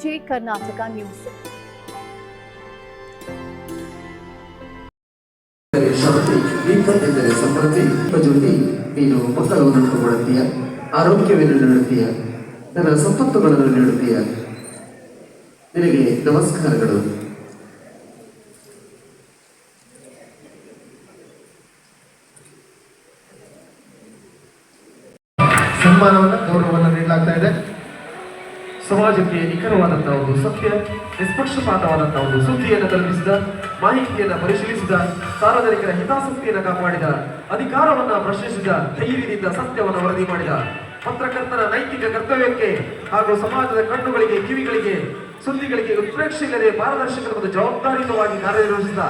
CJ Karnataka news ಎಂದರೆ ಸಮೃದ್ಧಿ ಜ್ಯೋತಿ ನೀನು ಮಕ್ಕಳನ್ನು ಕೊಡುತ್ತೀಯ ಆರೋಗ್ಯವನ್ನು ನೀಡುತ್ತೀಯ ನನ್ನ ಸಂಪತ್ತುಗಳನ್ನು ನೀಡುತ್ತೀಯ ನಿನಗೆ ನಮಸ್ಕಾರಗಳು ಸನ್ಮಾನವನ್ನು ಗೌರವವನ್ನು ನೀಡಲಾಗ್ತಾ ಇದೆ ಸಮಾಜಕ್ಕೆ ನಿಖರವಾದಂತಹ ಒಂದು ಸತ್ಯ, ನಿಷ್ಪಕ್ಷಪಾತವಾದಂತಹ ಒಂದು ಸುದ್ದಿಯನ್ನು ತಲುಪಿಸಿದ, ಮಾಹಿತಿಯನ್ನು ಪರಿಶೀಲಿಸಿದ, ಸಾರ್ವಜನಿಕರ ಹಿತಾಸಕ್ತಿಯನ್ನು ಕಾಪಾಡಿದ, ಅಧಿಕಾರವನ್ನು ಪ್ರಶ್ನಿಸಿದ, ಧೈರ್ಯದಿಂದ ಸತ್ಯವನ್ನು ವರದಿ ಮಾಡಿದ ಪತ್ರಕರ್ತರ ನೈತಿಕ ಕರ್ತವ್ಯಕ್ಕೆ ಹಾಗೂ ಸಮಾಜದ ಕಣ್ಣುಗಳಿಗೆ, ಕಿವಿಗಳಿಗೆ, ಸುದ್ದಿಗಳಿಗೆ ಉತ್ಪ್ರೇಕ್ಷೆ ಇಲ್ಲದೆ ಪಾರದರ್ಶಕರ ಮತ್ತು ಜವಾಬ್ದಾರಿಯುತವಾಗಿ ಕಾರ್ಯನಿರ್ವಹಿಸಿದ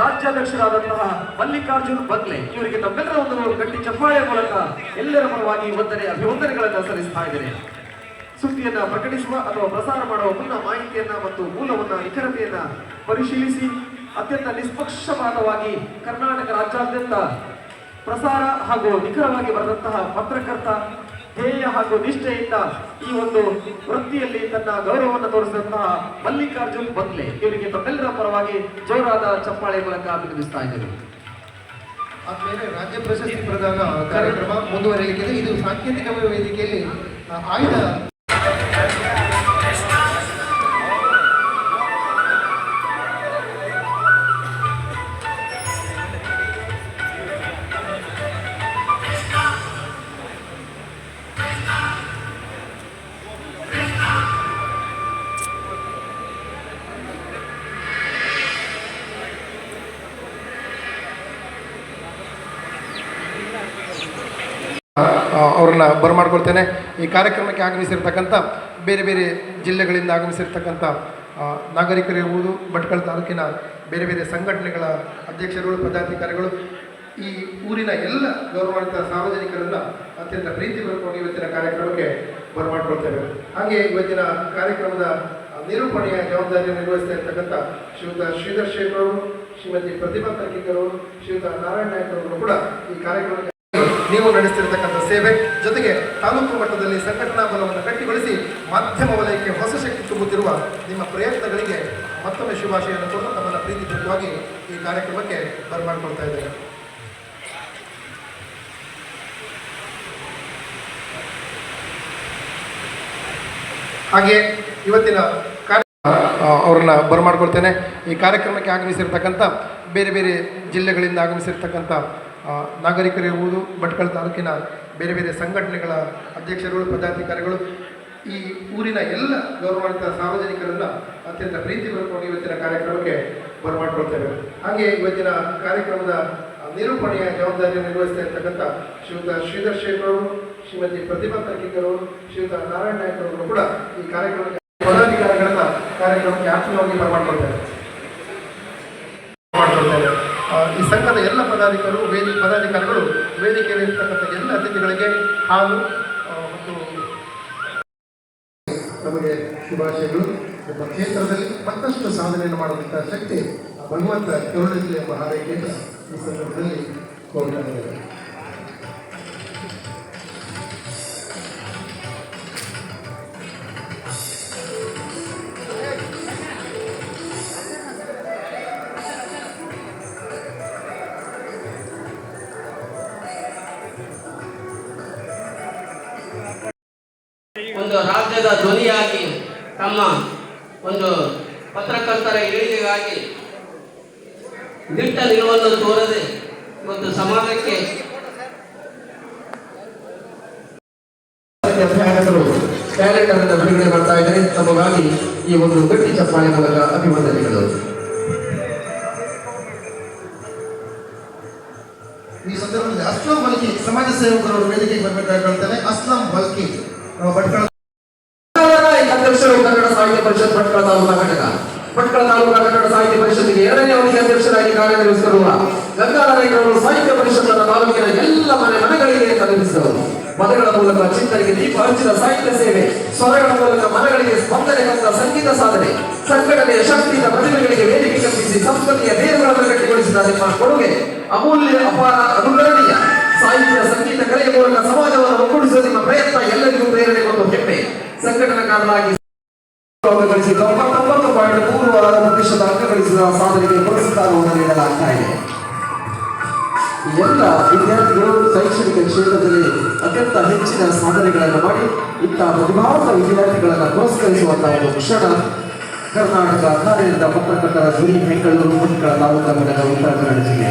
ರಾಜ್ಯಾಧ್ಯಕ್ಷರಾದಂತಹ ಮಲ್ಲಿಕಾರ್ಜುನ್ ಬಗ್ಲೆ. ಇವರಿಗೆ ನಮ್ಮೆಲ್ಲರ ಒಂದು ಗಟ್ಟಿ ಚಪ್ಪಾಳೆಯ ಮೂಲಕ ಎಲ್ಲರ ಪರವಾಗಿ ವಂದನೆ ಅಭಿವಂದನೆಗಳನ್ನು ಸಲ್ಲಿಸ್ತಾ ಇದ್ದೇನೆ. ಸುದ್ದಿಯನ್ನ ಪ್ರಕಟಿಸುವ ಅಥವಾ ಪ್ರಸಾರ ಮಾಡುವ ಮುನ್ನ ಮಾಹಿತಿಯನ್ನ ಮತ್ತು ಮೂಲವನ್ನ ನಿಖರತೆಯನ್ನ ಪರಿಶೀಲಿಸಿ, ಅತ್ಯಂತ ನಿಷ್ಪಕ್ಷಪಾತವಾಗಿ ಕರ್ನಾಟಕ ರಾಜ್ಯಾದ್ಯಂತ ಪ್ರಸಾರ ಹಾಗೂ ನಿಖರವಾಗಿ ಬರೆದಂತಹ ಪತ್ರಕರ್ತ ಧ್ಯೇಯ ಹಾಗೂ ನಿಷ್ಠೆಯಿಂದ ಈ ಒಂದು ವೃತ್ತಿಯಲ್ಲಿ ತನ್ನ ಗೌರವವನ್ನು ತೋರಿಸಿದಂತಹ ಮಲ್ಲಿಕಾರ್ಜುನ್ ಬಂದ್ಲೆ. ಇವರಿಗೆ ತಮ್ಮೆಲ್ಲರ ಪರವಾಗಿ ಜೋರಾದ ಚಪ್ಪಾಳೆ ಮೂಲಕ ಅಭಿನಂದಿಸ್ತಾ ಇದ್ದೇವೆ ಆದ್ಮೇಲೆ ರಾಜ್ಯ ಪ್ರಶಸ್ತಿ ಪ್ರದಾನ ಕಾರ್ಯಕ್ರಮ ಮುಂದುವರಿಯಲಿಕ್ಕಿದೆ. ಇದು ಸಾಂಕೇತಿಕ ವೇದಿಕೆಯಲ್ಲಿ ಆಯ್ದ Thank you. ಅವರನ್ನ ಬರಮಾಡ್ಕೊಳ್ತೇನೆ. ಈ ಕಾರ್ಯಕ್ರಮಕ್ಕೆ ಆಗಮಿಸಿರ್ತಕ್ಕಂಥ ಬೇರೆ ಬೇರೆ ಜಿಲ್ಲೆಗಳಿಂದ ಆಗಮಿಸಿರ್ತಕ್ಕಂಥ ನಾಗರಿಕರಿರ್ಬೋದು, ಭಟ್ಕಳ ತಾಲೂಕಿನ ಬೇರೆ ಬೇರೆ ಸಂಘಟನೆಗಳ ಅಧ್ಯಕ್ಷರುಗಳು, ಪದಾಧಿಕಾರಿಗಳು, ಈ ಊರಿನ ಎಲ್ಲ ಗೌರವಾನ್ವಿತ ಸಾರ್ವಜನಿಕರನ್ನು ಅತ್ಯಂತ ಪ್ರೀತಿಪೂರ್ವಕವಾಗಿ ಇವತ್ತಿನ ಕಾರ್ಯಕ್ರಮಕ್ಕೆ ಬರಮಾಡ್ಕೊಳ್ತೇವೆ. ಹಾಗೆ ಇವತ್ತಿನ ಕಾರ್ಯಕ್ರಮದ ನಿರೂಪಣೆಯ ಜವಾಬ್ದಾರಿಯನ್ನು ನಿರ್ವಹಿಸ್ತಾ ಇರ್ತಕ್ಕಂಥ ಶ್ರೀಯುತ ಶ್ರೀಧರ್ ಶೇಖರ್ ಅವರು, ಶ್ರೀಮತಿ ಪ್ರತಿಭಾ ತರ್ಕಿಕರ್ ಅವರು, ಶ್ರೀಯುತ ನಾರಾಯಣ ನಾಯಕ್ ಅವರು ಕೂಡ ಈ ಕಾರ್ಯಕ್ರಮಕ್ಕೆ ನೀವು ನಡೆಸ್ತಿರ್ತಕ್ಕಂಥ ಸೇವೆ ಜೊತೆಗೆ ತಾಲೂಕು ಮಟ್ಟದಲ್ಲಿ ಸಂಘಟನಾ ಬಲವನ್ನು ಗಟ್ಟಿಗೊಳಿಸಿ ಮಾಧ್ಯಮ ವಲಯಕ್ಕೆ ಹೊಸ ಶಕ್ತಿ ತುಂಬುತ್ತಿರುವ ನಿಮ್ಮ ಪ್ರಯತ್ನಗಳಿಗೆ ಮತ್ತೊಮ್ಮೆ ಶುಭಾಶಯವನ್ನು ಕೊಟ್ಟು ತಮ್ಮನ್ನು ಪ್ರೀತಿಪೂರ್ವಕವಾಗಿ ಈ ಕಾರ್ಯಕ್ರಮಕ್ಕೆ ಬರಮಾಡಿಕೊಳ್ತಾ ಇದ್ದೇವೆ ಹಾಗೆ ಇವತ್ತಿನ ಅವ್ರನ್ನ ಬರಮಾಡ್ಕೊಳ್ತೇನೆ. ಈ ಕಾರ್ಯಕ್ರಮಕ್ಕೆ ಆಗಮಿಸಿರ್ತಕ್ಕಂಥ ಬೇರೆ ಬೇರೆ ಜಿಲ್ಲೆಗಳಿಂದ ಆಗಮಿಸಿರ್ತಕ್ಕಂಥ ನಾಗರಿಕರಿರ್ಬೋದು ಭಟ್ಕಳ ತಾಲೂಕಿನ ಬೇರೆ ಬೇರೆ ಸಂಘಟನೆಗಳ ಅಧ್ಯಕ್ಷರುಗಳು, ಪದಾಧಿಕಾರಿಗಳು ಈ ಊರಿನ ಎಲ್ಲ ಗೌರವಾನ್ವಿತ ಸಾರ್ವಜನಿಕರನ್ನು ಅತ್ಯಂತ ಪ್ರೀತಿಪೂರ್ವಕವಾಗಿ ಇವತ್ತಿನ ಕಾರ್ಯಕ್ರಮಕ್ಕೆ ಬರಮಾಡ್ಕೊಳ್ತೇವೆ. ಹಾಗೆ ಇವತ್ತಿನ ಕಾರ್ಯಕ್ರಮದ ನಿರೂಪಣೆಯ ಜವಾಬ್ದಾರಿಯನ್ನು ನಿರ್ವಹಿಸ್ತಾ ಇರ್ತಕ್ಕಂಥ ಶ್ರೀಯುತ ಶ್ರೀಧರ್ ಶೇಖರ್ ಅವರು, ಶ್ರೀಮತಿ ಪ್ರತಿಭಾ ತರ್ಕಿಕರ್ ಅವರು, ಶ್ರೀಯುತ ನಾರಾಯಣ ನಾಯಕ್ ಅವರು ಕೂಡ ಈ ಕಾರ್ಯಕ್ರಮಕ್ಕೆ ಪದಾಧಿಕಾರಿಗಳನ್ನ ಕಾರ್ಯಕ್ರಮಕ್ಕೆ ಆತ್ಮೀಯವಾಗಿ ಬರಮಾಡ್ಕೊಳ್ತೇವೆ. ಮಾಡ್ಕೊಳ್ತೇವೆ ಈ ಸಂಘದ ಎಲ್ಲ ಪದಾಧಿಕಾರಿಗಳು ವೇದಿ ಪದಾಧಿಕಾರಿಗಳು, ವೇದಿಕೆಯಲ್ಲಿ ಇರ್ತಕ್ಕಂಥ ಎಲ್ಲ ಅತಿಥಿಗಳಿಗೆ ಹಾಲು ಮತ್ತು ನಮಗೆ ಶುಭಾಶಯಗಳು. ನಮ್ಮ ಕ್ಷೇತ್ರದಲ್ಲಿ ಮತ್ತಷ್ಟು ಸಾಧನೆಯನ್ನು ಮಾಡುವಂಥ ಶಕ್ತಿ ಭಗವಂತ ಕರುಣಿಸಲಿ ಎಂಬ ಹಾರೈಕೆಯನ್ನು ಈ ಸಂದರ್ಭದಲ್ಲಿ ಕೋರ್ತಾ ನಿಲುವನ್ನು ತೋರದೆ ಇವತ್ತು ಸಮಾಜಕ್ಕೆ ಅನ್ನು ಬಿಡುಗಡೆ ಮಾಡ್ತಾ ಇದ್ದಾರೆ. ತಮಗಾಗಿ ಈ ಒಂದು ಗಟ್ಟಿ ಚಪ್ಪಾಳೆ ಮೂಲಕ ಅಭಿವಂದನೆಗಳು ಈ ಸಂದರ್ಭದಲ್ಲಿ ಅಸ್ಲಂ ಬಲ್ಕಿ ಸಮಾಜ ಸೇವಕರು ವೇದಿಕೆಗೆ ಬರಬೇಕಾಗಿ ಹೇಳ್ತೇನೆ ಅಸ್ಲಂ ಬಲ್ಕಿ ಭಟ್ಕಳ ಕನ್ನಡ ಸಾಹಿತ್ಯ ಪರಿಷತ್ ಭಟ್ಕಳ ತಾಲೂಕಾ ಘಟಕ ಭಟ್ಕಳ ತಾಲೂಕಾ ಕನ್ನಡ ಸಾಹಿತ್ಯ ಪರಿಷತ್ತಿಗೆ ಎರಡನೇ ಅವಧಿಗೆ ಅಧ್ಯಕ್ಷರಾಗಿ ಗಂಗಾಧರೇಗರವರು ಸಾಹಿತ್ಯ ಪರಿಷತ್ತರ ತಾಲೂಕಿನ ಎಲ್ಲ ಮನೆ ಮನೆಗಳಿಗೆ ತಲುಪಿಸಿದರು ಪದಗಳ ಮೂಲಕ ಚಿಂತನೆಗೆ ದೀಪ ಹಂಚಿದ ಸಾಹಿತ್ಯ ಸೇವೆ, ಸ್ವರಗಳ ಮೂಲಕ ಮನಗಳಿಗೆ ಸ್ಪಂದನೆ ತಂದ ಸಂಗೀತ ಸಾಧನೆ, ಸಂಘಟನೆಯ ಶಕ್ತಿಯ ಪ್ರತಿಭೆಗಳಿಗೆ ವೇದಿಕೆ ಕಲ್ಪಿಸಿ ಸಂಸ್ಕೃತಿಯ ಬೇರುಗಳನ್ನು ಗಟ್ಟಿಗೊಳಿಸಿದ ನಿಮ್ಮ ಕೊಡುಗೆ ಅಮೂಲ್ಯ, ಅಪಾರ ಹೆಚ್ಚಿನ ಸಾಧನೆಗಳನ್ನು ಮಾಡಿ, ಇಂತಹ ಪ್ರತಿಭಾವಂತ ವಿದ್ಯಾರ್ಥಿಗಳನ್ನು ಪುರಸ್ಕರಿಸುವಂತಹ ಒಂದು ಕ್ಷಣ ಕರ್ನಾಟಕ ಕಾರ್ಯದ ಪತ್ರಕರ್ತರ ಧ್ವನಿ ಬೆಂಗಳೂರು ಮುಖ್ಯ ತಾಲೂಕಾ ಘಟಕ ಉತ್ತರ ಕನ್ನಡ ಜಿಲ್ಲೆ.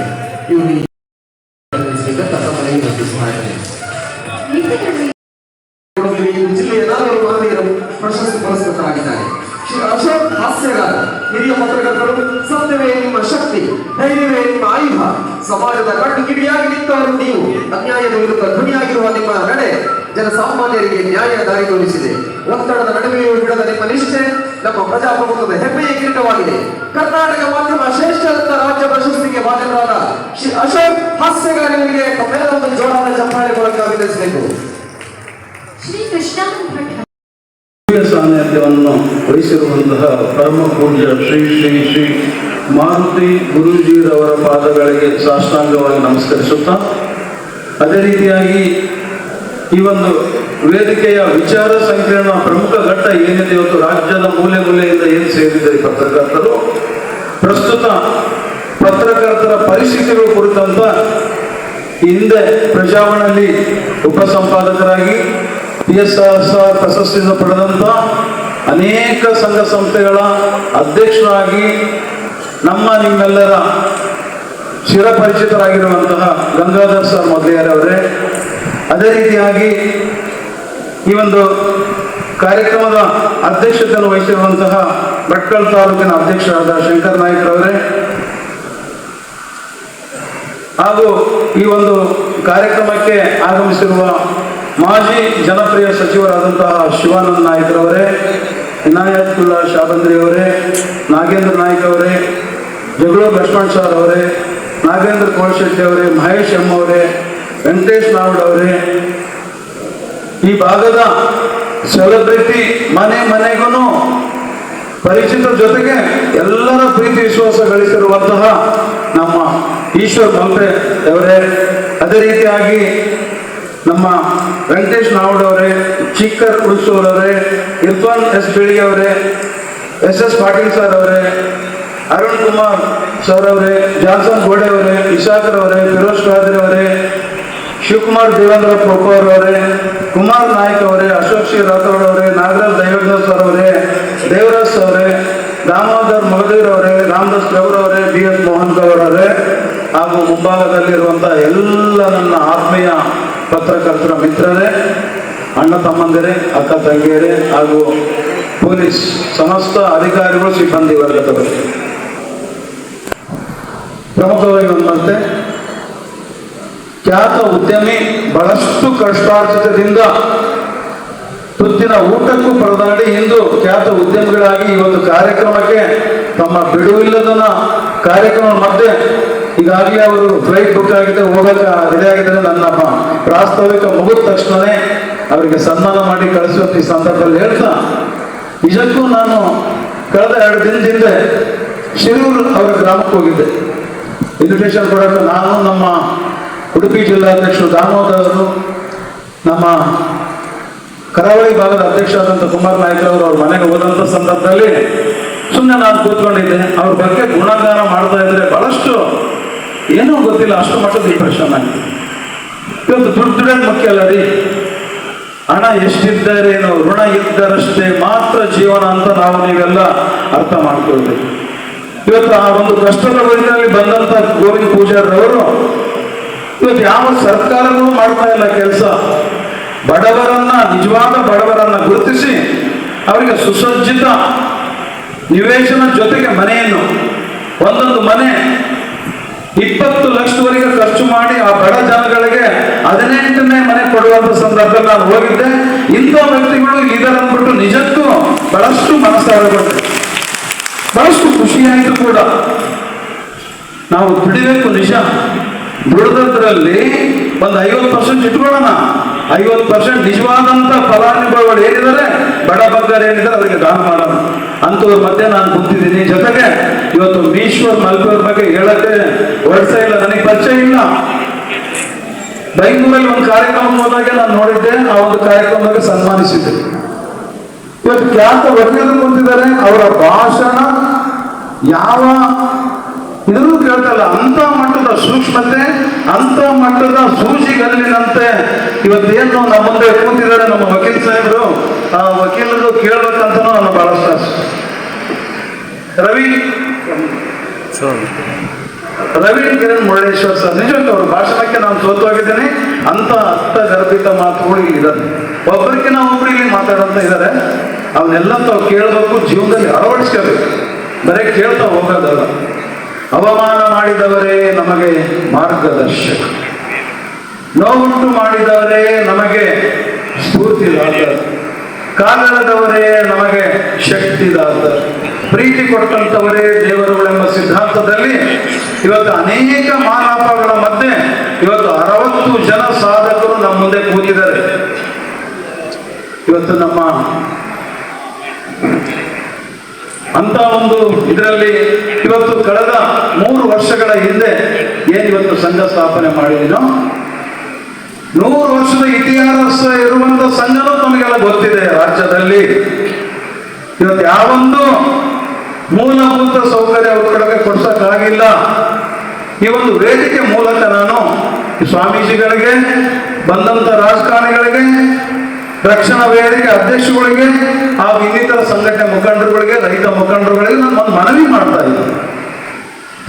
ಜಿಲ್ಲೆಯ ನಾಲ್ವರು ಮಹನೀಯರು ಪ್ರಶಸ್ತಿ ಪುರಸ್ಕೃತರಾಗಿದ್ದಾರೆ. ಶ್ರೀ ಅಶೋಕ್ ಹಾಸ್ಯಗಾರ, ಹಿರಿಯ ಪತ್ರಕರ್ತರು, ಸತ್ಯವೇ ನಿಮ್ಮ ಶಕ್ತಿ, ಧೈರ್ಯವೇ ನಿಮ್ಮ ಆಯುಧ. ಸಮಾಜದ ಕಣ್ಣು ಕಿಡಿಯಾಗಿ ನಿಂತವರು ನೀವು. ಅನ್ಯಾಯದ ವಿರುದ್ಧ ಧ್ವನಿಯಾಗಿರುವ ನಿಮ್ಮ ನಡೆ ಜನಸಾಮಾನ್ಯರಿಗೆ ನ್ಯಾಯ ದಾರಿ ತೋರಿಸಿದೆ. ಒತ್ತಡದ ನಡುವೆಯೂ ಬಿಡದ ನಿಮ್ಮ ನಿಷ್ಠೆ ನಮ್ಮ ಪ್ರಜಾಪ್ರಭುತ್ವದ ಹೆಮ್ಮೆಯ ಕಿರೀಟವಾಗಿದೆ. ಕರ್ನಾಟಕ ಮಾಧ್ಯಮ ಶ್ರೇಷ್ಠ ರಾಜ್ಯ ಪ್ರಶಸ್ತಿಗೆ ಭಾಜನರಾದ ಶ್ರೀ ಅಶೋಕ್ ಹಾಸ್ಯಗಾರರಿಗೆ ಒಂದು ಜೋರಾದ ಚಪ್ಪಾಳೆ ಮೂಲಕ ಮುಖ್ಯ ಸಾನ್ನಿಧ್ಯವನ್ನು ವಹಿಸಿರುವಂತಹ ಪರಮ ಪೂಜ್ಯ ಶ್ರೀ ಶ್ರೀ ಶ್ರೀ ಮಾರುತಿ ಗುರೂಜಿರವರ ಪಾದಗಳಿಗೆ ಸಾಷ್ಟಾಂಗವಾಗಿ ನಮಸ್ಕರಿಸುತ್ತಾ ಅದೇ ರೀತಿಯಾಗಿ ಈ ಒಂದು ವೇದಿಕೆಯ ವಿಚಾರ ಸಂಕಿರಣ ಪ್ರಮುಖ ಘಟ್ಟ ಏನಿದೆ ಇವತ್ತು ರಾಜ್ಯದ ಮೂಲೆ ಮೂಲೆಯಿಂದ ಏನು ಸೇರಿದೆ ಈ ಪತ್ರಕರ್ತರು? ಪ್ರಸ್ತುತ ಪತ್ರಕರ್ತರ ಪರಿಸ್ಥಿತಿಗಳ ಕುರಿತಂತ ಹಿಂದೆ ಪ್ರಜಾವಣಲ್ಲಿ ಉಪಸಂಪಾದಕರಾಗಿ ಪಿ ಎಸ್ ಆರ್ ಪ್ರಶಸ್ತಿಯಿಂದ ಪಡೆದಂತ ಅನೇಕ ಸಂಘ ಸಂಸ್ಥೆಗಳ ಅಧ್ಯಕ್ಷರಾಗಿ ನಮ್ಮ ನಿಮ್ಮೆಲ್ಲರ ಚಿರಪರಿಚಿತರಾಗಿರುವಂತಹ ಗಂಗಾಧರ್ ಸರ್ ಮೊದಲಿಯಾರವರೇ ಅದೇ ರೀತಿಯಾಗಿ ಈ ಒಂದು ಕಾರ್ಯಕ್ರಮದ ಅಧ್ಯಕ್ಷತೆಯನ್ನು ವಹಿಸಿರುವಂತಹ ಭಟ್ಕಲ್ ತಾಲೂಕಿನ ಅಧ್ಯಕ್ಷರಾದ ಶಂಕರ್ ನಾಯ್ಕರವರೇ ಹಾಗೂ ಈ ಒಂದು ಕಾರ್ಯಕ್ರಮಕ್ಕೆ ಆಗಮಿಸಿರುವ ಮಾಜಿ ಜನಪ್ರಿಯ ಸಚಿವರಾದಂತಹ ಶಿವಾನಂದ ನಾಯ್ಕರವರೇ ವಿನಾಯಕುಲ್ಲಾ ಶಾಬಂದ್ರಿ ಅವರೇ, ನಾಗೇಂದ್ರ ನಾಯ್ಕ ಅವರೇ, ಜಗಳೂರು ಲಕ್ಷ್ಮಣ್ ಸಾರ್ ಅವರೇ, ನಾಗೇಂದ್ರ ಕೋಳಶೆಟ್ಟಿ ಅವರೇ, ಮಹೇಶ್ ಎಂ ಅವರೇ ವೆಂಕಟೇಶ್ ನಾವ್ಡ್ ಅವರೇ, ಈ ಭಾಗದ ಸೆಲೆಬ್ರಿಟಿ ಮನೆ ಮನೆಗೂ ಪರಿಚಿತ ಜೊತೆಗೆ ಎಲ್ಲರ ಪ್ರೀತಿ ವಿಶ್ವಾಸ ಗಳಿಸಿರುವಂತಹ ನಮ್ಮ ಈಶ್ವರ್ ಮಲ್ಪೆ ಅವರೇ. ಅದೇ ರೀತಿಯಾಗಿ ನಮ್ಮ ವೆಂಕಟೇಶ್ ನಾವ್ಡ್ ಅವರೇ, ಚಿಕ್ಕರ್ ಉಳ್ಸೂರ್ ಅವರೇ, ಇರ್ಫಾನ್ ಎಸ್ ಬೆಳಿ ಅವರೇ, ಎಸ್ ಎಸ್ ಪಾಟೀಲ್ ಸರ್ ಅವರೇ, ಅರುಣ್ ಕುಮಾರ್ ಸರ್ ಅವರೇ, ಜಾನ್ಸನ್ ಗೋಡೆ ಅವರೇ ಇಶಾಕರ್ ಅವರೇ, ಫಿರೋಜ್ ಖಾದ್ರಿ ಅವರೇ ಶಿವಕುಮಾರ್ ದೇವೇಂದ್ರ ಪ್ರೊಕೋರ್ ಅವರೇ, ಕುಮಾರ್ ನಾಯ್ಕ್ ಅವರೇ, ಅಶೋಕ್ ಶ್ರೀ ರಾಥೋಡ್ ಅವರೇ, ನಾಗರಾಜ್ ದೈವಜ್ಞ ಸರ್ ಅವರೇ, ದೇವರಾಜ್ ಅವರೇ ದಾಮೋದರ್ ಮಗದೀರ್ ಅವರೇ, ರಾಮದಾಸ್ ಗೌರ್ ಅವರೇ ಬಿ ಎಸ್ ಮೋಹನ್ ಗೌಡ್ ಅವರೇ, ಹಾಗೂ ಮುಂಭಾಗದಲ್ಲಿರುವಂತಹ ಎಲ್ಲ ನನ್ನ ಆತ್ಮೀಯ ಪತ್ರಕರ್ತರ ಮಿತ್ರರೇ, ಅಣ್ಣ ತಮ್ಮಂದಿರೇ, ಅಕ್ಕ ತಂಗಿಯರೇ, ಹಾಗೂ ಪೊಲೀಸ್ ಸಮಸ್ತ ಅಧಿಕಾರಿಗಳು, ಸಿಬ್ಬಂದಿ ವರ್ಗದವರು. ಪ್ರಮುಖವಾಗಿ ಒಂದಂತೆ ಖ್ಯಾತ ಉದ್ಯಮಿ ಬಹಳಷ್ಟು ಕಷ್ಟಾರ್ಜಿತದಿಂದ ತುತ್ತಿನ ಊಟಕ್ಕೂ ಪರದಾಡಿ ಇಂದು ಖ್ಯಾತ ಉದ್ಯಮಿಗಳಾಗಿ ಈ ಒಂದು ಕಾರ್ಯಕ್ರಮಕ್ಕೆ ತಮ್ಮ ಬಿಡುವಿಲ್ಲದನ ಕಾರ್ಯಕ್ರಮ ಮಧ್ಯೆ ಈಗಾಗಲೇ ಅವರು ಫ್ಲೈಟ್ ಬುಕ್ ಆಗಿದೆ ಹೋಗಕ್ಕೆ ರೆಡಿ ಆಗಿದ್ದಾರೆ. ನನ್ನ ಪ್ರಾಸ್ತಾವಿಕ ಮುಗಿದ ತಕ್ಷಣವೇ ಅವರಿಗೆ ಸನ್ಮಾನ ಮಾಡಿ ಕಳಿಸುವಂತ ಈ ಸಂದರ್ಭದಲ್ಲಿ ಹೇಳ್ತಾ, ನಿಜಕ್ಕೂ ನಾನು ಕಳೆದ ಎರಡು ದಿನದಿಂದ ಶಿರೂರು ಅವರ ಗ್ರಾಮಕ್ಕೆ ಹೋಗಿದ್ದೆ. ಇನ್ವಿಟೇಷನ್ ಕೊಡೋಕೆ ನಾನು ನಮ್ಮ ಉಡುಪಿ ಜಿಲ್ಲಾಧ್ಯಕ್ಷರು ದಾಮೋದರರು, ನಮ್ಮ ಕರಾವಳಿ ಭಾಗದ ಅಧ್ಯಕ್ಷರಾದಂಥ ಕುಮಾರ್ ನಾಯ್ಕರವರು ಅವ್ರ ಮನೆಗೆ ಹೋದಂಥ ಸಂದರ್ಭದಲ್ಲಿ ಸುಮ್ಮನೆ ನಾನು ಕೂತ್ಕೊಂಡಿದ್ದೆ. ಅವ್ರ ಬಗ್ಗೆ ಗುಣಗಾನ ಮಾಡ್ತಾ ಇದ್ರೆ ಬಹಳಷ್ಟು ಏನೂ ಗೊತ್ತಿಲ್ಲ, ಅಷ್ಟು ಮಟ್ಟದ ಇಂಪ್ರೆಷನ್ ಆಗಿದೆ ಇವತ್ತು ದುಡ್ಡು ಮಕ್ಕಳ ಮುಖ್ಯ ಅಲ್ಲ ರೀ. ಹಣ ಎಷ್ಟಿದ್ದರೇನು ಋಣ ಇದ್ದರಷ್ಟೇ ಮಾತ್ರ ಜೀವನ ಅಂತ ನಾವು ನೀವೆಲ್ಲ ಅರ್ಥ ಮಾಡ್ಕೊಳ್ಬೇಕು. ಇವತ್ತು ಆ ಒಂದು ಕಷ್ಟದ ಬದುಕಿನಲ್ಲಿ ಬಂದಂತ ಗೋವಿಂದ ಪೂಜಾರವರು ಇವತ್ತು ಯಾವ ಸರ್ಕಾರಗಳು ಮಾಡ್ತಾ ಇಲ್ಲ ಕೆಲಸ? ಬಡವರನ್ನ, ನಿಜವಾದ ಬಡವರನ್ನ ಗುರುತಿಸಿ ಅವರಿಗೆ ಸುಸಜ್ಜಿತ ನಿವೇಶನ ಜೊತೆಗೆ ಮನೆಯನ್ನು, ಒಂದೊಂದು ಮನೆ ಇಪ್ಪತ್ತು ಲಕ್ಷದವರೆಗೆ ಖರ್ಚು ಮಾಡಿ ಆ ಬಡ ಜನಗಳಿಗೆ ಹದಿನೆಂಟನೇ ಮನೆ ಕೊಡುವಂತ ಸಂದರ್ಭ ನಾನು ಹೋಗಿದ್ದೆ. ಇಂಥ ವ್ಯಕ್ತಿಗಳು ಇದರನ್ಬಿಟ್ಟು ನಿಜಕ್ಕೂ ಬಹಳಷ್ಟು ಮನಸ್ಸಾರಗೊಂಡೆ ಬಹಳಷ್ಟು ಖುಷಿಯಾಯಿತು ಕೂಡ. ನಾವು ದುಡಿಬೇಕು ನಿಜ. ದುಡಿದ್ರಲ್ಲಿ ಒಂದು ಐವತ್ತು ಪರ್ಸೆಂಟ್ ಇಟ್ಕೊಳ್ಳೋಣ ಐವತ್ತು ಪರ್ಸೆಂಟ್ ನಿಜವಾದಂತ ಫಲಾನುಭವಿಗಳು ಏನಿದ್ದಾರೆ? ಬಡ ಬಗ್ಗರು ಏನಿದ್ದಾರೆ? ಅದಕ್ಕೆ ದಾನ ಮಾಡೋಣ ಅಂಥವ್ರ ಮಧ್ಯೆ ನಾನು ಕುಂತಿದ್ದೀನಿ. ಜೊತೆಗೆ ಇವತ್ತು ಈಶ್ವರ್ ಮಲ್ಪರ್ ಬಗ್ಗೆ ಹೇಳಕ್ಕೆ ಹೊರಡ್ತಾ ಇಲ್ಲ. ನನಗೆ ಪರಿಚಯ ಇಲ್ಲ. ಬೆಂಗಳೂರಲ್ಲಿ ಒಂದು ಕಾರ್ಯಕ್ರಮ ಹೋದಾಗ ನಾನು ನೋಡಿದ್ದೆ. ಆ ಒಂದು ಕಾರ್ಯಕ್ರಮಕ್ಕೆ ಸನ್ಮಾನಿಸಿದ್ದೆ. ಇವತ್ತು ಖ್ಯಾತ ವಕೀಲರು ಕುಂತಿದ್ದಾರೆ. ಅವರ ಭಾಷಣ ಯಾವ ಇದನ್ನು ಕೇಳ್ತಲ್ಲ ಅಂತ ಮಟ್ಟದ ಸೂಕ್ಷ್ಮತೆ ಅಂತ ಮಟ್ಟದ ಸೂಜಿಗಲ್ಲಿನಂತೆ ಇವತ್ತೇನು ನಮ್ಮ ಮುಂದೆ ಕೂತಿದ್ದಾರೆ ನಮ್ಮ ವಕೀಲ್ ಸಾಹೇಬರು, ಆ ವಕೀಲರು ಕೇಳಬೇಕಂತ ನನ್ನ ಬಹಳ. ರವಿ ರವಿ ಕಿರಣ್ ಮುರುಳೇಶ್ವರ್ ಸರ್, ನಿಜಕ್ಕೂ ಅವ್ರ ಭಾಷಣಕ್ಕೆ ನಾನು ಸೋತವಾಗಿದ್ದೇನೆ ಅಂತ ಅರ್ಥ ಗರ್ಭಿತ ಮಾತುಗಳು ಇದ್ದಾರೆ ಒಬ್ಬರಿಗೆ ನಾವು ಒಬ್ರು ಇಲ್ಲಿ ಮಾತಾಡಂತ ಇದ್ದಾರೆ, ಅವನ್ನೆಲ್ಲ ತಾವು ಕೇಳಬೇಕು, ಜೀವನದಲ್ಲಿ ಅಳವಡಿಸ್ಕೋಬೇಕು. ಬರೀ ಕೇಳ್ತಾ ಹೋಗೋದಲ್ಲ ಅವಮಾನ ಮಾಡಿದವರೇ ನಮಗೆ ಮಾರ್ಗದರ್ಶಕ. ನೋವುಂಟು ಮಾಡಿದವರೇ ನಮಗೆ ಸ್ಫೂರ್ತಿದಾತರು ಕಾಲದವರೇ ನಮಗೆ ಶಕ್ತಿದಾತರು ಪ್ರೀತಿ ಕೊಟ್ಟಂತವರೇ ದೇವರುಗಳೆಂಬ ಸಿದ್ಧಾಂತದಲ್ಲಿ ಇವತ್ತು ಅನೇಕ ಮಾನಾಪಗಳ ಮಧ್ಯೆ ಇವತ್ತು ಅರವತ್ತು ಜನ ಸಾಧಕರು ನಮ್ಮ ಮುಂದೆ ಕೂತಿದ್ದಾರೆ. ಇವತ್ತು ನಮ್ಮ ಅಂತ ಒಂದು ಇದರಲ್ಲಿ ಇವತ್ತು ಕಳೆದ ಮೂರು ವರ್ಷಗಳ ಹಿಂದೆ ಏನಿವತ್ತು ಸಂಘ ಸ್ಥಾಪನೆ ಮಾಡಿದೀನೋ? ನೂರು ವರ್ಷದ ಇತಿಹಾಸ ಇರುವಂತ ಸಂಘನೂ ನಮಗೆಲ್ಲ ಗೊತ್ತಿದೆ ರಾಜ್ಯದಲ್ಲಿ. ಇವತ್ತು ಯಾವೊಂದು ಮೂಲಭೂತ ಸೌಕರ್ಯ ಕಡೆಗೆ ಕೊಡ್ಸಕ್ಕಾಗಿಲ್ಲ. ಈ ಒಂದು ವೇದಿಕೆ ಮೂಲಕ ನಾನು ಸ್ವಾಮೀಜಿಗಳಿಗೆ, ಬಂದಂತ ರಾಜಕಾರಣಿಗಳಿಗೆ, ರಕ್ಷಣಾ ವೇದಿಕೆ ಅಧ್ಯಕ್ಷಗಳಿಗೆ ಹಾಗೂ ಇನ್ನಿತರ ಸಂಘಟನೆ ಮುಖಂಡರುಗಳಿಗೆ, ರೈತ ಮುಖಂಡರುಗಳಿಗೆ ನಾನು ಒಂದು ಮನವಿ ಮಾಡ್ತಾ ಇದ್ದೀನಿ.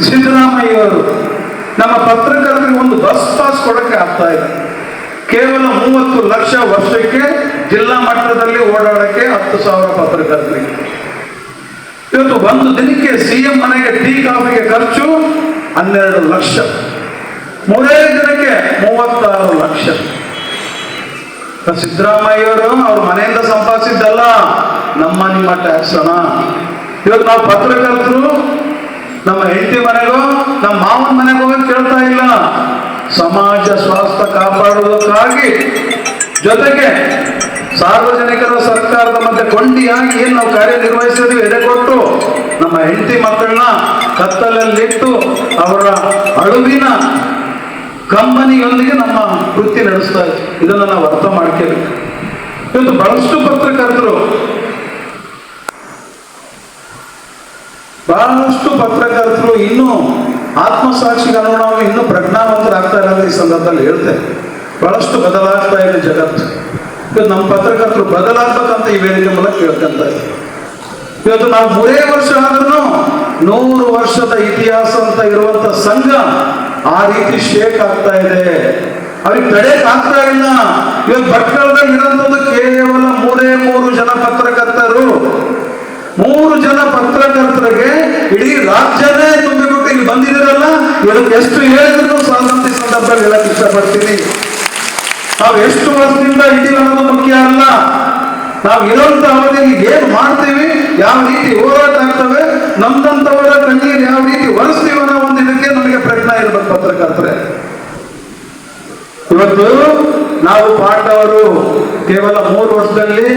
ಸಿದ್ದರಾಮಯ್ಯವರು ನಮ್ಮ ಪತ್ರಕರ್ತರಿಗೆ ಒಂದು ಬಸ್ ಪಾಸ್ ಕೊಡಕ್ಕೆ ಆಗ್ತಾ ಇದೆ. ಕೇವಲ ಮೂವತ್ತು ಲಕ್ಷ ವರ್ಷಕ್ಕೆ ಜಿಲ್ಲಾ ಮಟ್ಟದಲ್ಲಿ ಓಡಾಡಕ್ಕೆ ಹತ್ತು ಸಾವಿರ ಪತ್ರಕರ್ತರಿಗೆ. ಇವತ್ತು ಒಂದು ದಿನಕ್ಕೆ ಸಿಎಂ ಮನೆಗೆ ಟೀ ಕಾಫಿಗೆ ಖರ್ಚು ಹನ್ನೆರಡು ಲಕ್ಷ. ಮೂರೇ ದಿನಕ್ಕೆ ಮೂವತ್ತಾರು ಲಕ್ಷ. ಸಿದ್ದರಾಮಯ್ಯವರು ಅವ್ರ ಮನೆಯಿಂದ ಸಂಪಾದಿಸಿದ್ದಲ್ಲ, ನಮ್ಮ ನಿಮ್ಮ ಟ್ಯಾಕ್ಸ್ ಹಣ ಇವತ್ತು ನಾವು ಪತ್ರಕರ್ತರು, ನಮ್ಮ ಹೆಂಡತಿ ಮನೆಗೋ, ನಮ್ಮ ಮಾವನ ಮನೆಗೋ ಅಂತ ಕೇಳ್ತಾ ಇಲ್ಲ. ಸಮಾಜ ಸ್ವಾಸ್ಥ್ಯ ಕಾಪಾಡುವುದಕ್ಕಾಗಿ ಜೊತೆಗೆ ಸಾರ್ವಜನಿಕರ ಸರ್ಕಾರದ ಮಧ್ಯೆ ಕೊಂಡಿಯಾಗಿ ಏನು ನಾವು ಕಾರ್ಯನಿರ್ವಹಿಸಿದ್ವಿ ಎಡೆ ಕೊಟ್ಟು ನಮ್ಮ ಹೆಂಡತಿ ಮಕ್ಕಳನ್ನ ಕತ್ತಲಲ್ಲಿಟ್ಟು ಅವರ ಅಳುವಿನ ಕಂಪನಿಯೊಂದಿಗೆ ನಮ್ಮ ವೃತ್ತಿ ನಡೆಸ್ತಾ ಇದೆ ಇದನ್ನ ನಾವು ಅರ್ಥ ಮಾಡ್ಕೋಬೇಕು ಇವತ್ತು ಬಹಳಷ್ಟು ಪತ್ರಕರ್ತರು ಬಹಳಷ್ಟು ಪತ್ರಕರ್ತರು ಇನ್ನೂ ಆತ್ಮಸಾಕ್ಷಿಗೆ ಅನುಗುಣವಾಗಿ ಇನ್ನೂ ಪ್ರಜ್ಞಾವಂತರಾಗ್ತಾ ಅಂತ ಈ ಸಂದರ್ಭದಲ್ಲಿ ಹೇಳ್ತೇವೆ ಬಹಳಷ್ಟು ಬದಲಾಗ್ತಾ ಇದೆ ಜಗತ್ತು. ಇವತ್ತು ನಮ್ಮ ಪತ್ರಕರ್ತರು ಬದಲಾಗ್ಬೇಕಂತ ಈ ವೇದಿಕೆ ಮೂಲಕ ಕೇಳ್ಕೊಂತ ಇವತ್ತು ನಾವು ಮೂರೇ ವರ್ಷ ಆದ್ರೂ ನೂರು ವರ್ಷದ ಇತಿಹಾಸ ಅಂತ ಇರುವಂತ ಸಂಘ ಆ ರೀತಿ ಶೇಕ್ ಆಗ್ತಾ ಇದೆ. ಅವ್ರಿಗೆ ತಡೆಯಕ್ ಆಗ್ತಾ ಇಲ್ಲ. ಇವತ್ತು ಭಟ್ಕಳದಲ್ಲಿ ಇರೋದು ಕೇವಲ ಮೂರೇ ಮೂರು ಜನ ಪತ್ರಕರ್ತರು. ಮೂರು ಜನ ಪತ್ರಕರ್ತರಿಗೆ ಇಡೀ ರಾಜ್ಯನೇ ತುಂಬಿಬಿಟ್ಟು ಇಲ್ಲಿ ಬಂದಿದ್ದೀರಲ್ಲ? ಇದಕ್ಕೆ ಎಷ್ಟು ಹೇಳಿದ್ರು ಸ್ವಾತಂತ್ರ್ಯ ಸಂದರ್ಭದಲ್ಲಿ ಹೇಳಕ್ ಇಷ್ಟಪಡ್ತೀನಿ. ನಾವು ಎಷ್ಟು ವರ್ಷದಿಂದ ಇಡೀ ಅನ್ನೋದು ಮುಖ್ಯ ಅಲ್ಲ. ನಾವು ಇರೋಂಥ ಅವಧಿಯಲ್ಲಿ ಏನ್ ಮಾಡ್ತೀವಿ? ಯಾವ ರೀತಿ ಹೋರಾಟ ಆಗ್ತವೆ? ನಮ್ದಂತವರ ಕಣ್ಣೀರು ಯಾವ ರೀತಿ ಒರೆಸ್ತೀವಿ ಅನ್ನೋ ಒಂದು ಇದಕ್ಕೆ ನಮಗೆ ಪ್ರಯತ್ನ ಇರಬೇಕು ಪತ್ರಕರ್ತರೆ. ಇವತ್ತು ನಾವು ಪಾಂಡವರು ಕೇವಲ ಮೂರು ವರ್ಷದಲ್ಲಿ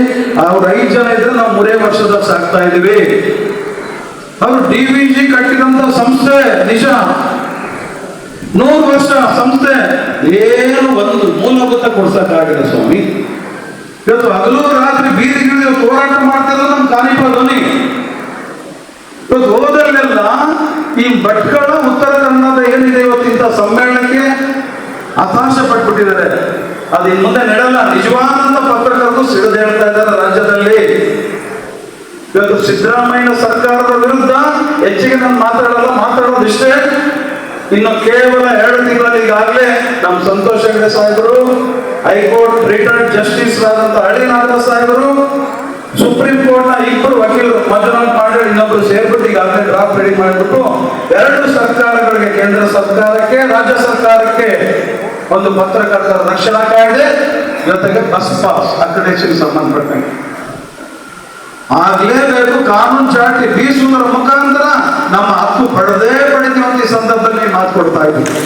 ಅವ್ರು ಐದು ಜನ ಇದ್ರೆ ನಾವು ಮೂರೇ ವರ್ಷದ ಸಾಕ್ತಾ ಇದೀವಿ ಅವರು ಡಿ ಜಿ ಕಟ್ಟಿದಂತ ಸಂಸ್ಥೆ, ನಿಜ. ನೂರು ವರ್ಷ ಸಂಸ್ಥೆ. ಏನು ಒಂದು ಮೂಲಭೂತ ಕೊಡ್ಸಕ್ಕಾಗಿಲ್ಲ ಸ್ವಾಮಿ. ಇವತ್ತು ಹಗಲು ರಾತ್ರಿ ಬೀದಿಗಿಳಿದು ಹೋರಾಟ ಮಾಡ್ತಿರೋದು ನಮ್ಮ ಕಾನಿಪ ಧ್ವನಿ. ಇವತ್ತು ಹೋದಲ್ಲೆಲ್ಲ ಈ ಭಟ್ಕಳ ಉತ್ತರ ಕನ್ನಡ ಏನಿದೆ ಇವತ್ತಿಂತ ಸಮ್ಮೇಳನಕ್ಕೆ ಹತಾಶೆ ಪಟ್ಬಿಟ್ಟಿದ್ದಾರೆ. ಅದು ಇನ್ ಮುಂದೆ ನಡೆಯಲ್ಲ. ನಿಜವಾದಂತ ಪತ್ರಕರ್ತರು ಸಿಗದೆ ಹೇಳ್ತಾ ಇದ್ದಾರೆ ರಾಜ್ಯದಲ್ಲಿ. ಇವತ್ತು ಸಿದ್ದರಾಮಯ್ಯ ಸರ್ಕಾರದ ವಿರುದ್ಧ ಹೆಚ್ಚಿಗೆ ನಾನು ಮಾತಾಡಲ್ಲ ಮಾತಾಡೋದು ಇಷ್ಟೇ ಇನ್ನು ಕೇವಲ ಎರಡು ತಿಂಗಳಲ್ಲಿ ಈಗಾಗಲೇ ನಮ್ಮ ಸಂತೋಷ್ ಹೆಗಡೆ ಸಾಹೇಬರು, ಹೈಕೋರ್ಟ್ ರಿಟೈರ್ಡ್ ಜಸ್ಟಿಸ್ ಆದಂತ ಹಳ್ಳಿನಾಥ ಸಾಹೇಬರು, ಸುಪ್ರೀಂ ಕೋರ್ಟ್ನ ಇಬ್ಬರು ವಕೀಲರು ಮಧುರಾಮ್ ಪಾಂಡೆ ಇನ್ನೊಬ್ರು ಒಂದು ಪತ್ರಕರ್ತರ ರಕ್ಷಣಾ ಕಾಯ್ದೆ, ಜೊತೆಗೆ ಬಸ್ ಪಾಸ್ ಅಕ್ರೆಡೇಷನ್ ಸಂಬಂಧಪಟ್ಟಂಗೆ. ಆಗ್ಲೇಬೇಕು, ಕಾನೂನು ಚಾಟಿ ಬೀಸುವುದರ ಮುಖಾಂತರ ನಮ್ಮ ಹಕ್ಕು ಪಡೆದೇ ಪಡೆದ ಒಂದು ಈ ಸಂದರ್ಭದಲ್ಲಿ ಮಾತು ಕೊಡ್ತಾ ಇದ್ದೀವಿ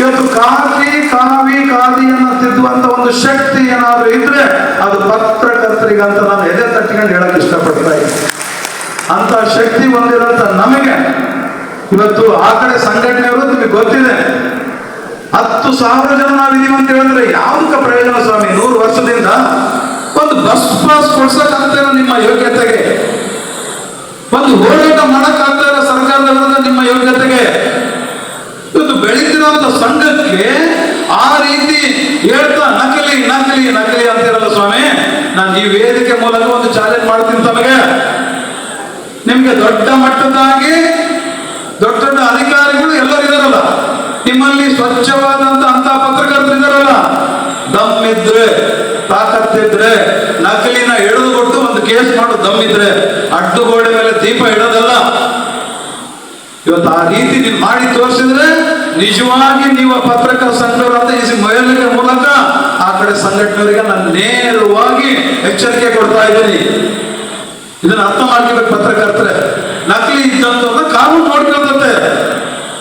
ಇವತ್ತು ಕಾಫಿ ಕಾವಿ ಖಾದಿಯನ್ನು ತಿದ್ದುವಂತ ಒಂದು ಶಕ್ತಿ ಏನಾದ್ರೂ ಇದ್ರೆ ಅದು ಪತ್ರಕರ್ತರಿಗಂತ ನಾನು ಎದೆ ತಟ್ಕೊಂಡು ಹೇಳಕ್ ಇಷ್ಟಪಡ್ತಾ ಇದ್ದೀನಿ. ಅಂತ ಶಕ್ತಿ ಹೊಂದಿರೋಂಥ ನಮಗೆ ಇವತ್ತು ಆ ಕಡೆ ಸಂಘಟನೆಗಳು ನಿಮಗೆ ಗೊತ್ತಿದೆ. ಹತ್ತು ಸಾವಿರ ಜನ ನಾವಿದೀವಿ ಅಂತ ಹೇಳಿದ್ರೆ ಯಾವ್ದಕ್ಕ ಪ್ರಯೋಜನ ಸ್ವಾಮಿ? ನೂರು ವರ್ಷದಿಂದ ಒಂದು ಬಸ್ ಪಾಸ್ ಕೊಡ್ಸಕ್ಕಾಗ್ತಾ ಇಲ್ಲ ನಿಮ್ಮ ಯೋಗ್ಯತೆಗೆ. ಒಂದು ಹೋರಾಟ ಮಾಡಕ್ಕಾಗ್ತಾ ಇಲ್ಲ ಸರ್ಕಾರದ ವಿರುದ್ಧ ನಿಮ್ಮ ಯೋಗ್ಯತೆಗೆ. ಇವತ್ತು ಬೆಳೀತಿರುವಂತ ಸಂಘಕ್ಕೆ ಆ ರೀತಿ ಹೇಳ್ತಾ ನಕಲಿ ನಕಲಿ ನಕಲಿ ಅಂತಿರಲ್ಲ ಸ್ವಾಮಿ? ನಾನು ಈ ವೇದಿಕೆ ಮೂಲಕ ಒಂದು ಚಾಲೆಂಜ್ ಮಾಡ್ತೀನಿ ತಮಗೆ. ನಿಮ್ಗೆ ದೊಡ್ಡ ಮಟ್ಟದಾಗಿ ದೊಡ್ಡ ದೊಡ್ಡ ಅಧಿಕಾರಿಗಳು ಎಲ್ಲರೂ ಇದಾರಲ್ಲ. ನಿಮ್ಮಲ್ಲಿ ಸ್ವಚ್ಛವಾದಂತ ಅಂತ ಇದಾರಲ್ಲ ದಮ್ಮಿದ್ರೆ ತಾಕತ್ತಿದ್ರೆ ನಕಲಿನ ಎಳೆದು ಕೊಟ್ಟು ಒಂದು ಕೇಸ್ ಮಾಡು ದಮ್ಮಿದ್ರೆ ಅಡ್ಡುಗೋಡೆ ಮೇಲೆ ದೀಪ ಇಡೋದಲ್ಲ. ಇವತ್ತು ಆ ರೀತಿ ನೀವು ಮಾಡಿ ತೋರಿಸಿದ್ರೆ ನಿಜವಾಗಿ ನೀವು ಪತ್ರಕರ್ತ ಸಂಘರು ಅಂತ ಈ ಮೊಬೈಲ್ ಮೂಲಕ ಆ ಕಡೆ ಸಂಘಟನೆಯವರಿಗೆ ನಾನು ನೇರವಾಗಿ ಎಚ್ಚರಿಕೆ ಕೊಡ್ತಾ ಇದ್ದೀನಿ. ಇದನ್ನ ಅರ್ಥ ಮಾಡ್ಕೋಬೇಕು ಪತ್ರಕರ್ತರೆ. ನಕಲಿ ಇದ್ದಂತ ಕಾನೂನು ನೋಡ್ಕೊಳ್ತತೆ.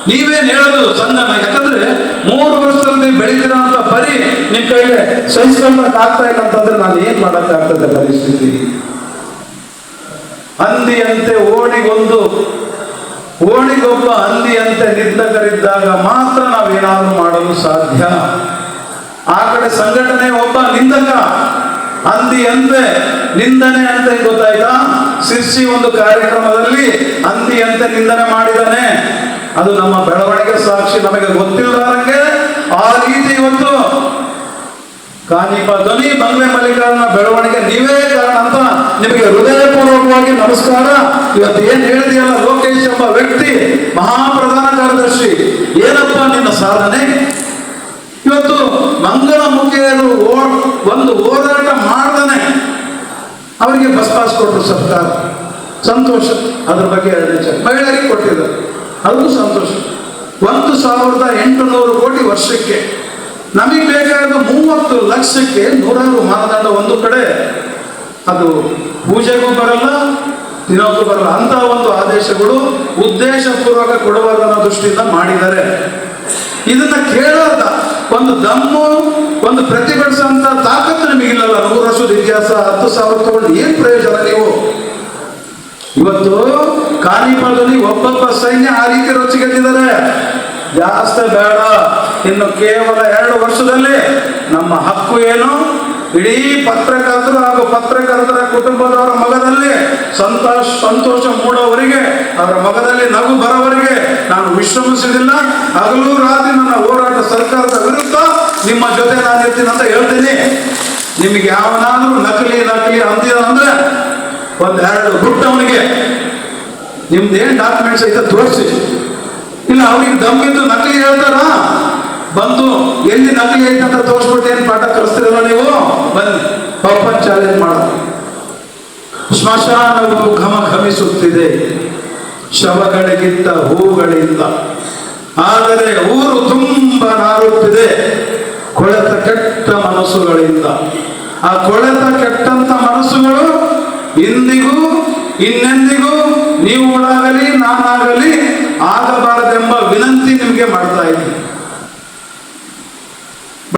ನೀವೇನ್ ಹೇಳೋದು ಸಂಘನ ಯಾಕಂದ್ರೆ ಮೂರು ವರ್ಷದಲ್ಲಿ ಬೆಳೀತಿರೋಂಥ ಬರೀ ನಿಮ್ ಕೈಗೆ ಸಹಿಸ್ಕೊಳಕ್ ಆಗ್ತಾ ಇಲ್ಲ ಅಂತಂದ್ರೆ ನಾನು ಏನ್ ಮಾಡಕ್ ಆಗ್ತದೆ ಪರಿಸ್ಥಿತಿ ಹಂದಿಯಂತೆ ಓಣಿಗೊಂದು, ಓಣಿಗೊಬ್ಬ ಹಂದಿಯಂತೆ ನಿಂದಕರಿದ್ದಾಗ ಮಾತ್ರ ನಾವೇನಾದ್ರೂ ಮಾಡಲು ಸಾಧ್ಯ. ಆ ಕಡೆ ಸಂಘಟನೆ ಒಬ್ಬ ನಿಂದಕ ಹಂದಿಯಂತೆ ನಿಂದನೆ ಅಂತ ಗೊತ್ತಾಯ್ತಾ? ಸಿರ್ಸಿ ಒಂದು ಕಾರ್ಯಕ್ರಮದಲ್ಲಿ ಹಂದಿಯಂತೆ ನಿಂದನೆ ಮಾಡಿದಾನೆ. ಅದು ನಮ್ಮ ಬೆಳವಣಿಗೆ ಸಾಕ್ಷಿ ನಮಗೆ ಗೊತ್ತಿಲ್ಲದಂಗೆ ಆ ರೀತಿ ಇವತ್ತು ಕಾನಿಪ ಧ್ವನಿ ಬಂಗ್ಲೆ ಮಲ್ಲಿಕಾರ್ಜುನ ಬೆಳವಣಿಗೆ ನೀವೇ ಕಾರಣ ಅಂತ ನಿಮಗೆ ಹೃದಯಪೂರ್ವಕವಾಗಿ ನಮಸ್ಕಾರ. ಇವತ್ತು ಏನ್ ಹೇಳಿದೆಯಲ್ಲ, ಲೋಕೇಶ್ ಎಂಬ ವ್ಯಕ್ತಿ, ಮಹಾಪ್ರಧಾನ ಕಾರ್ಯದರ್ಶಿ. ಏನಪ್ಪ ನಿನ್ನ ಸಾಧನೆ? ಇವತ್ತು ಮಂಗಳ ಮುಖಿಯರು ಒಂದು ಹೋರಾಟ ಮಾಡ್ದಾನೆ. ಅವರಿಗೆ ಬಸ್ ಪಾಸ್ ಕೊಟ್ಟರು ಸರ್ಕಾರ. ಸಂತೋಷ. ಅದ್ರ ಬಗ್ಗೆ ಮಹಿಳೆಯರಿಗೆ ಕೊಟ್ಟಿದ್ದಾರೆ. ಅದು ಸಂತೋಷ. ಒಂದು ಸಾವಿರದ ಎಂಟುನೂರು ಕೋಟಿ ವರ್ಷಕ್ಕೆ ನಮಗೆ ಬೇಕಾದ ಮೂವತ್ತು ಲಕ್ಷಕ್ಕೆ ನೂರಾರು ಮಾನದಂಡ ಒಂದು ಕಡೆ. ಅದು ಪೂಜೆಗೂ ಬರಲ್ಲ, ದಿನಕ್ಕೂ ಬರಲ್ಲ. ಅಂತ ಒಂದು ಆದೇಶಗಳು ಉದ್ದೇಶಪೂರ್ವಕ ಕೊಡಬಾರದು ಅನ್ನೋ ದೃಷ್ಟಿಯಿಂದ ಮಾಡಿದ್ದಾರೆ. ಇದನ್ನ ಕೇಳೋದ ಒಂದು ದಮ್ಮು, ಒಂದು ಪ್ರತಿಭಟಿಸುವಂತ ತಾಕತ್ತು ನಿಮಗಿಲ್ಲಲ್ಲ. ನೂರು ವರ್ಷದ ಇತಿಹಾಸ, ಹತ್ತು ಸಾವಿರ ತಗೊಂಡು ಏನ್ ಪ್ರಯೋಜನ ನೀವು? ಇವತ್ತು ಕಾನಿಪಾದಲ್ಲಿ ಒಬ್ಬೊಬ್ಬ ಸೈನ್ಯ ಆ ರೀತಿ ರೊಚ್ಚಿಗೆದ್ದಿದ್ದಾರೆ ಜಾಸ್ತಿ ಬೇಡ. ಇನ್ನು ಕೇವಲ ಎರಡು ವರ್ಷದಲ್ಲಿ ನಮ್ಮ ಹಕ್ಕು ಏನು? ಇಡೀ ಪತ್ರಕರ್ತರು ಹಾಗೂ ಪತ್ರಕರ್ತರ ಕುಟುಂಬದವರ ಮಗದಲ್ಲಿ ಸಂತೋಷ ಸಂತೋಷ ಮೂಡೋವರಿಗೆ, ಅವರ ಮಗದಲ್ಲಿ ನಗು ಬರೋವರಿಗೆ ನಾನು ವಿಶ್ರಮಿಸುವುದಿಲ್ಲ. ಹಗಲು ರಾತ್ರಿ ನನ್ನ ಹೋರಾಟ ಸರ್ಕಾರದ ವಿರುದ್ಧ ನಿಮ್ಮ ಜೊತೆ ನಾನು ಇರ್ತೀನಿ ಅಂತ ಹೇಳ್ತೀನಿ. ನಿಮಗೆ ಯಾವನಾದ್ರೂ ನಕಲಿ ನಕಲಿ ಅಂತೀರ ಅಂದ್ರೆ ಒಂದೆರಡು ಗುಟ್ಟು ಅವನಿಗೆ ನಿಮ್ದು ಏನು ಡಾಕ್ಯುಮೆಂಟ್ಸ್ ಐತೆ ತೋರಿಸಿ. ಇಲ್ಲ ಅವ್ರಿಗೆ ದಮ್ಮಿದ್ದು ನಕಲಿ ಹೇಳ್ತಾರ? ಬಂದು, ಎಲ್ಲಿ ನಕಲಿ ಐತೆ ಅಂತ ತೋರಿಸ್ಬಿಟ್ಟು ಏನು ಪಾಠ ಕಲಿಸ್ತಿರಲ್ಲ ನೀವು? ಬನ್ನಿ ಓಪನ್ ಚಾಲೆಂಜ್ ಮಾಡೋದು ಸ್ಮಶಾನವು ಘಮ ಘಮಿಸುತ್ತಿದೆ ಶವಗಳಿಗಿಂತ ಹೂಗಳಿಲ್ಲ ಆದರೆ ಊರು ತುಂಬ ನಾರುತ್ತಿದೆ, ಕೊಳೆತ ಕೆಟ್ಟ ಮನಸ್ಸುಗಳಿಂದ ಆ ಕೊಳೆತ ಕೆಟ್ಟಂತ ಮನಸ್ಸುಗಳು ಇಂದಿಗೂ ಇನ್ನೆಂದಿಗೂ ನೀವು ನಾಗಲಿ ನಾನಾಗಲಿ ಆಗಬಾರದೆಂಬ ವಿನಂತಿ ನಿಮಗೆ ಮಾಡ್ತಾ ಇದ್ದೀನಿ.